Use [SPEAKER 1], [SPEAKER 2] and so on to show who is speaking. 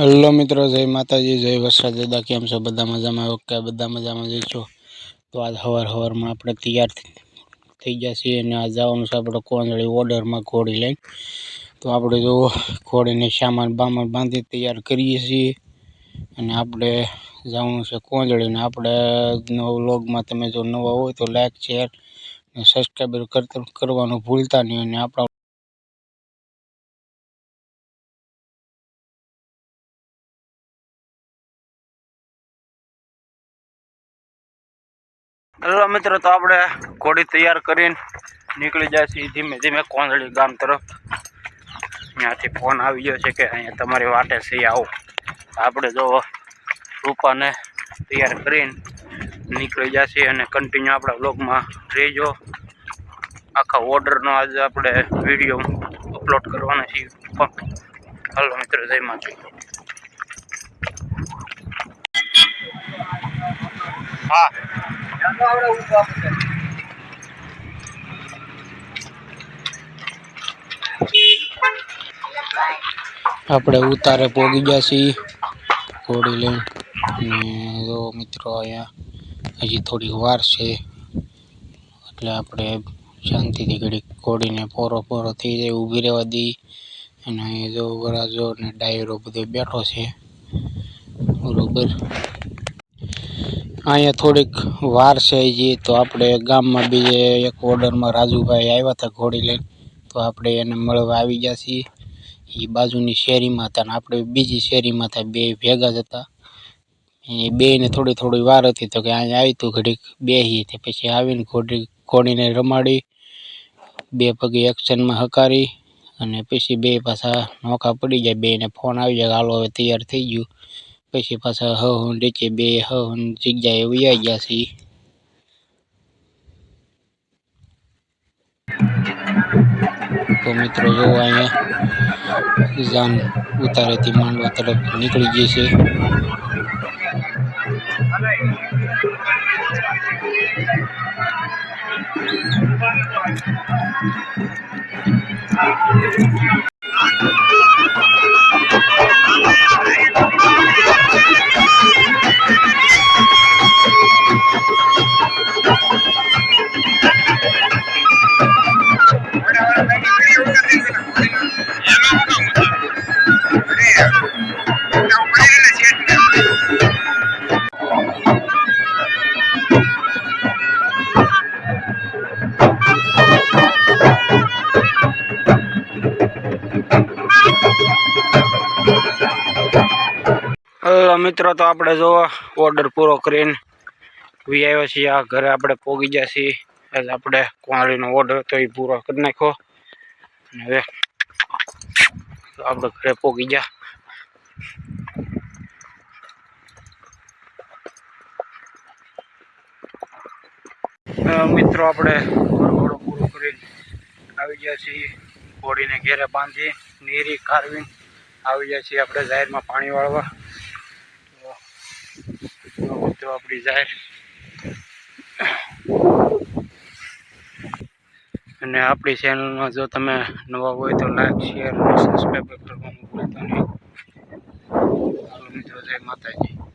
[SPEAKER 1] Hello મિત્રો, જય માતાજી, જય વરસાદ, દાદા, કેમ છો? બધા મજામાં? ઓકે, બધા મજામાં જઈશું તો આજ હવાર હવારમાં આપણે તૈયાર થઈ ગયા છીએ અને આ જવાનું છે આપણે કોંદળી ઓર્ડરમાં ઘોડી લઈને. તો આપણે જો ઘોડીને સામાન બામાન બાંધી તૈયાર કરીએ છીએ. અને આપણે જવાનું છે કોંદળીને આપણે વ્લોગમાં તમે જો નવા હોય તો લાઈક શેર અને સબસ્ક્રાઈબર કરવાનું ભૂલતા નહીં. અને આપણા હલો મિત્રો, તો આપણે ઘોડી તૈયાર કરીને નીકળી જાય છે ધીમે ધીમે કોંદળી ગામ તરફ. ત્યાંથી ફોન આવી ગયો છે કે અહીંયા તમારી વાટે છે આવો. આપણે જો રૂપાને તૈયાર કરીને નીકળી જશે અને કન્ટિન્યુ આપણા બ્લોગમાં રહેજો. આખા ઓર્ડરનો આજે આપણે વીડિયો અપલોડ કરવાનો છે હલો મિત્રો, જય માતા હા. આપણે ઉતારે પોગી ગયા છીએ. ઘોડી લઈને. અને જો મિત્રો અહીંયા હજી થોડીક વાર છે. એટલે આપણે શાંતિથી ઘડી ઘોડીને પોરો પોરો થઈ જાય, ઊભી રહેવા દઈ અને જો વરાજો ને ડાયરો બધો બેઠો છે. બરોબર. અહીંયા થોડીક વાર છે હજી તો આપણે ગામમાં બીજે એક ઓર્ડરમાં રાજુભાઈ આવ્યા હતા ઘોડી લઈને, તો આપણે એને મળવા આવી ગયા છીએ. એ બાજુની શેરીમાં હતા અને આપણે બીજી શેરીમાં હતા, બે ભેગા જ હતા. એ બેને થોડી થોડી વાર હતી તો કે અહીંયા આવી તું ઘડીક બેહી તે પછી આવીને ઘોડી, ઘોડીને રમાડી, બે પગે એક્શનમાં હકારી અને પછી બે પાછા નોકા પડી જાય બેને ફોન આવી જાય હાલો હવે તૈયાર થઈ ગયું. પછી પાછા હ હું નીચે બે હ હું જગ્યાએ વૈયા ગયા છે તો મિત્રો જો અહીંયા જાન ઉતારેથી માંડવા તરફ નીકળી ગઈ છે. મિત્રો, તો આપણે જો ઓર્ડર પૂરો કરીને વી આવ્યા છીએ. આ ઘરે આપણે પોગી ગયા છીએ. એટલે આપણે કોંળીનો ઓર્ડર તો એ પૂરો કરી નાખ્યો. અને હવે આપણે ઘરે પોગી ગયા. મિત્રો, આપણે ઘોડો પૂરો કરીને આવી ગયા છીએ. ઘોડીને ઘેરે બાંધી નીરી કારવીને આવી ગયા છીએ આપણે જાહેરમાં પાણી વાળવા. તો આપણી જાહેર. અને આપણી ચેનલમાં જો તમે નવા હોય તો લાઈક શેર અને સબસ્ક્રાઈબ કરવાનું ભૂલતા નહીં. મિત્રો, જય માતાજી.